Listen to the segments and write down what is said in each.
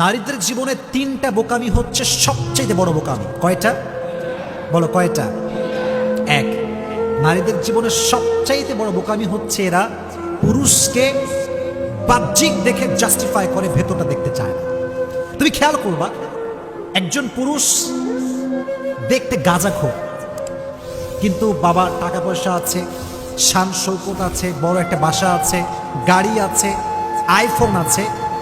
নারীদের জীবনে তিনটা বোকামি হচ্ছে সবচেয়ে বড় বোকামি। কয়টা? বলো, কয়টা? এক, নারীদের জীবনে সবচাইতে বড় বোকামি হচ্ছে এরা পুরুষকে বাহ্যিক দেখে জাস্টিফাই করে ভেতরটা দেখতে চায় না। তুমি খেয়াল করবা, একজন পুরুষ দেখতে গাজা খোর কিন্তু বাবার টাকা পয়সা আছে শান শৌকত আছে, বড় একটা বাসা আছে, গাড়ি আছে আইফোন আছে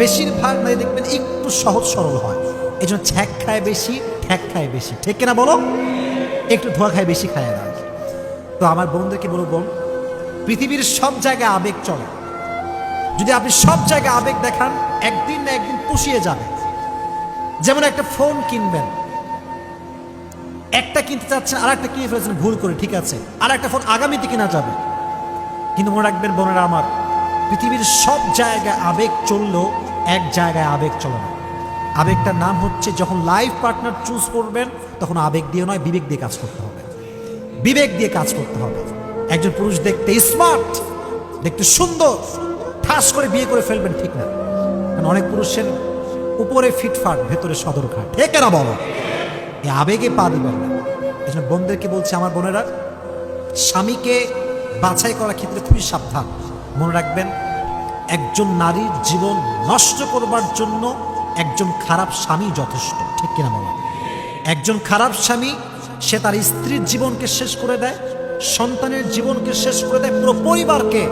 বেশিরভাগ নারী দেখবেন একটু সহজ সরল হয়। এই জন্য ছ্যাক খায় বেশি, ঠ্যাক খায় বেশি। ঠিক কিনা বলো? একটু ধোয়া খায় বেশি খায় না। তো আমার বোনদেরকে বলব বোন, পৃথিবীর সব জায়গায় আবেগ চলে। যদি আপনি সব জায়গায় আবেগ দেখান, একদিন না একদিন পুষিয়ে যাবে। যেমন একটা ফোন কিনবেন। একটা কিনতে চাচ্ছেন আর একটা কিনে ফেলেছেন, ভুল করে, ঠিক আছে। আর একটা ফোন আগামীতে কেনা যাবে। কিন্তু মনে রাখবেন বোনেরা আমার, পৃথিবীর সব জায়গায় আবেগ চললেও এক জায়গায় আবেগ চলে না। আবেগটার নাম হচ্ছে যখন লাইফ পার্টনার চুজ করবেন, তখন আবেগ দিয়ে নয়, বিবেক দিয়ে কাজ করতে হবে। বিবেক দিয়ে কাজ করতে হবে। একজন পুরুষ দেখতে স্মার্ট দেখতে সুন্দর, ঠাস করে বিয়ে করে ফেলবেন ঠিক না। কারণ অনেক পুরুষের উপরে ফিটফাট ভেতরে সদর সদরঘাট হে না বলো? এই আবেগে পা দিবেন না। এই জন্য বোনদেরকে বলছে, আমার বোনেরা, স্বামীকে বাছাই করার ক্ষেত্রে খুবই সাবধান। মনে রাখবেন একজন নারীর জীবন নষ্ট করবার জন্য একজন খারাপ স্বামী যথেষ্ট, ঠিক কিনা বলা একজন খারাপ স্বামী, সে তার স্ত্রীর জীবনকে শেষ করে দেয়, সন্তানের জীবনকে শেষ করে দেয়, পুরো পরিবারকে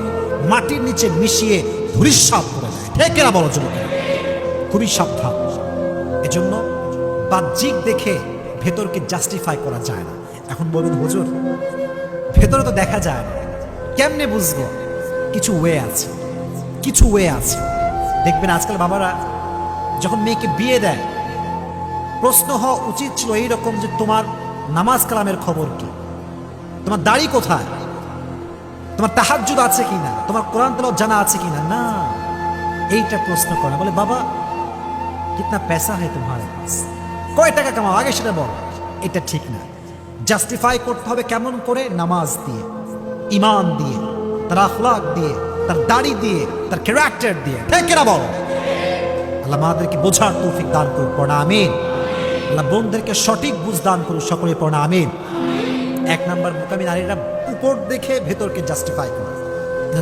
মাটির নিচে মিশিয়ে ধূলিসাৎ করে দেয়, ঠিক কিনা বলো যুবকেরা? খুবই সাবধান। এজন্য বাহ্যিক দেখে ভেতরকে জাস্টিফাই করা যায় না। এখন বলবেন হুজুর, ভেতরে তো দেখা যায় না। কেমনে বুঝব? কিছু ওয়ে আছে। কিছু ওয়ে আছে। দেখবেন আজকাল বাবারা যখন মেয়েকে বিয়ে দেয়, প্রশ্ন হওয়া উচিত ছিল এইরকম যে তোমার নামাজ কালামের খবর কি? তোমার দাড়ি কোথায়? তোমার তাহাজুদ আছে কি না তোমার কোরআন তলব জানা আছে কি না। না এইটা প্রশ্ন করা। বলে, বাবা, কিতনা পেশা হয় তোমার কয় টাকা কামাও? আগে সেটা বল। এটা ঠিক না। জাস্টিফাই করতে হবে কেমন করে? নামাজ দিয়ে, ইমান দিয়ে, তার আখলাক দিয়ে। তার দাড়ি দিয়ে, তার ক্যারেক্টার দিয়ে। ঠিক কিনা বল? আল্লাহ আমাদেরকে বোঝার তৌফিক দান করুন পড়া আমিন। আল্লাহ বোনদেরকে সঠিক বুঝ দান করুন সকলে পড়া আমিন। এক নাম্বার মোকামি নারীরা উপর দেখে ভেতরকে জাস্টিফাই করে।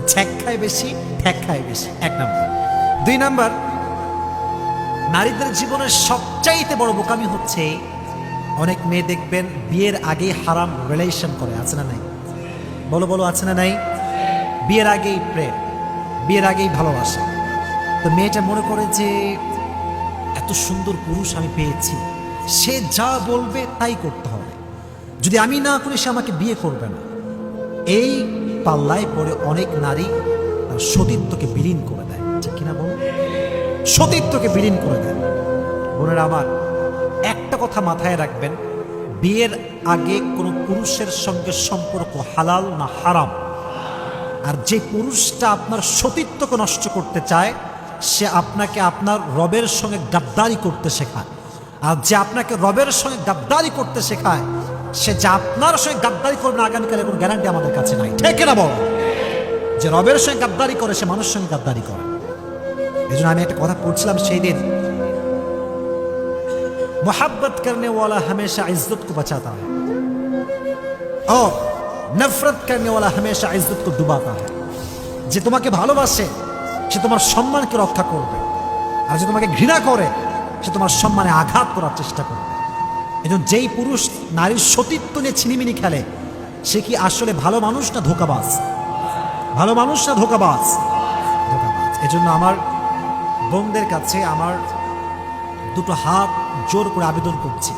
ছ্যাক খায় বেশি ঠ্যাক খায় বেশি। এক নাম্বার। দুই নাম্বার, নারীদের জীবনের সবচাইতে বড় বোকামি হচ্ছে, অনেক মেয়ে দেখবেন বিয়ের আগে হারাম রিলেশন করে, আছে না নাই? বলো বলো, আছে না নাই? বিয়ের আগেই প্রেম, বিয়ের আগেই ভালোবাসা। তো মেয়েটা মনে করে যে, এত সুন্দর পুরুষ আমি পেয়েছি। সে যা বলবে তাই করতে হবে। যদি আমি না করি, সে আমাকে বিয়ে করবে না। এই পাল্লায় পড়ে অনেক নারী তার সতীত্বকে বিলীন করে দেয়। ঠিক কিনা বল? সতীত্বকে বিলীন করে দেয়। বোনেরা আমার, একটা কথা মাথায় রাখবেন। বিয়ের আগে কোনো পুরুষের সঙ্গে সম্পর্ক হালাল না হারাম? আর যে পুরুষটা আপনার সতীত্বকে নষ্ট করতে চায় সে আপনাকে আপনার রবের সঙ্গে গাদ্দারি করতে শেখায় আর যে আপনাকে রবের সঙ্গে গাদ্দারি করতে শেখায় সে যে আপনার সঙ্গে গাদ্দারি করবে না আগামীকালে কোনো গ্যারান্টি আমাদের কাছে নাই ঠিক না বল যে রবের সঙ্গে গাদ্দারি করে সে মানুষের সঙ্গে গাদ্দারি করে এই জন্য আমি একটা কথা পড়ছিলাম সেই দিন मोहब्बत करने वाला हमेशा इज्जत को बचाता है और নফরত করেনা হমেশা ইজ্জত কো ডুবাতা যে তোমাকে ভালোবাসে, সে তোমার সম্মানকে রক্ষা করবে। আর যে তোমাকে ঘৃণা করে, সে তোমার সম্মানে আঘাত করার চেষ্টা করবে। এজন্য যেই পুরুষ নারীর সতীত্ব নিয়ে ছিনিমিনি খেলে, সে কি আসলে ভালো মানুষ না ধোকাবাজ? ভালো মানুষ না ধোকাবাজ? ধোকাবাজ। এজন্য আমার বোনদের কাছে আমার দুটো হাত জোর করে আবেদন করছি।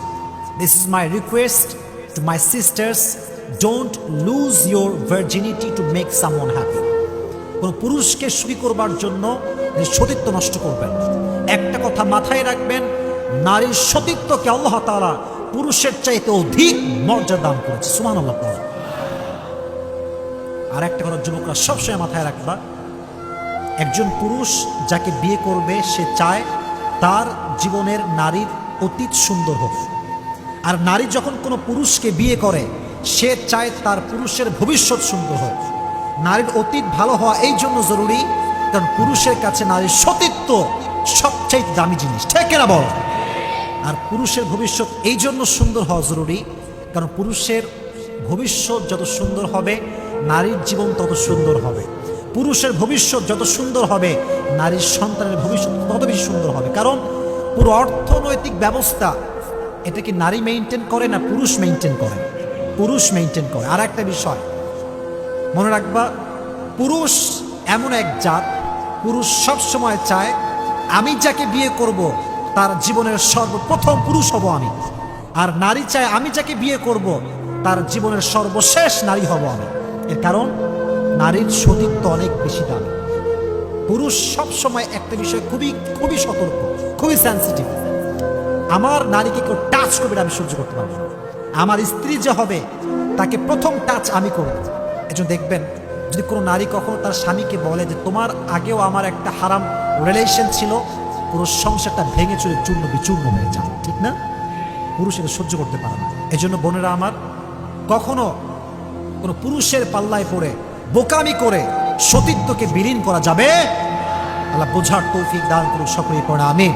This is my request to my sisters don't lose your virginity to make someone happy কোনো পুরুষকে সুখী করবার জন্য সতীত্ব নষ্ট করবেন। একটা কথা মাথায় রাখবেন, নারীর সতীত্বকে আল্লাহ তাআলা পুরুষের চাইতে অধিক মর্যাদা দান করেছে। সুমান আল্লাহ আর একটা কথা যুবকরা সবসময় মাথায় রাখবা, একজন পুরুষ যাকে বিয়ে করবে, সে চায় তার জীবনের নারীর অতীত সুন্দর হোক। আর নারী যখন কোনো পুরুষকে বিয়ে করে সে চায় তার পুরুষের ভবিষ্যৎ সুন্দর হোক। নারীর অতীত ভালো হওয়া এই জন্য জরুরি, কারণ পুরুষের কাছে নারীর সতীত্ব সবচেয়ে দামি জিনিস। ঠিক না বল? আর পুরুষের ভবিষ্যৎ এই জন্য সুন্দর হওয়া জরুরি, কারণ পুরুষের ভবিষ্যৎ যত সুন্দর হবে, নারীর জীবন তত সুন্দর হবে। পুরুষের ভবিষ্যৎ যত সুন্দর হবে, নারীর সন্তানের ভবিষ্যৎ তত বেশি সুন্দর হবে। কারণ পুরো অর্থনৈতিক ব্যবস্থা, এটা কি নারী মেনটেন করে না পুরুষ মেনটেন করে? পুরুষ মেনটেন করে। আর একটা বিষয়, মনে রাখবা, পুরুষ এমন এক জাত, পুরুষ সব সময় চায়, আমি যাকে বিয়ে করব, তার জীবনের সর্বপ্রথম পুরুষ হব আমি। আর নারী চায়, আমি যাকে বিয়ে করব, তার জীবনের সর্বশেষ নারী হব আমি। এর কারণ, নারীর সতীত্ব অনেক বেশি দামি। পুরুষ সব সময় একটা বিষয় খুবই খুবই সতর্ক, খুবই সেন্সিটিভ আমার নারীকে কেউ টাচ করবে আমি সহ্য করতে পারব। আমার স্ত্রী যে হবে, তাকে প্রথম টাচ আমি করব। একজন দেখবেন, যদি কোনো নারী কখনো তার স্বামীকে বলে যে, তোমার আগেও আমার একটা হারাম রিলেশন ছিল পুরো সংসারটা ভেঙে চলে চূর্ণ বিচূর্ণ হয়ে যায়। ঠিক না? পুরুষ এটা সহ্য করতে পারে না। এজন্য বোনেরা আমার, কখনো কোনো পুরুষের পাল্লায় পড়ে, বোকামি করে সতীত্বকে বিলীন করা যাবে আল্লাহ বোঝার তৌফিক দান করুক সকলেই পড়ে আমি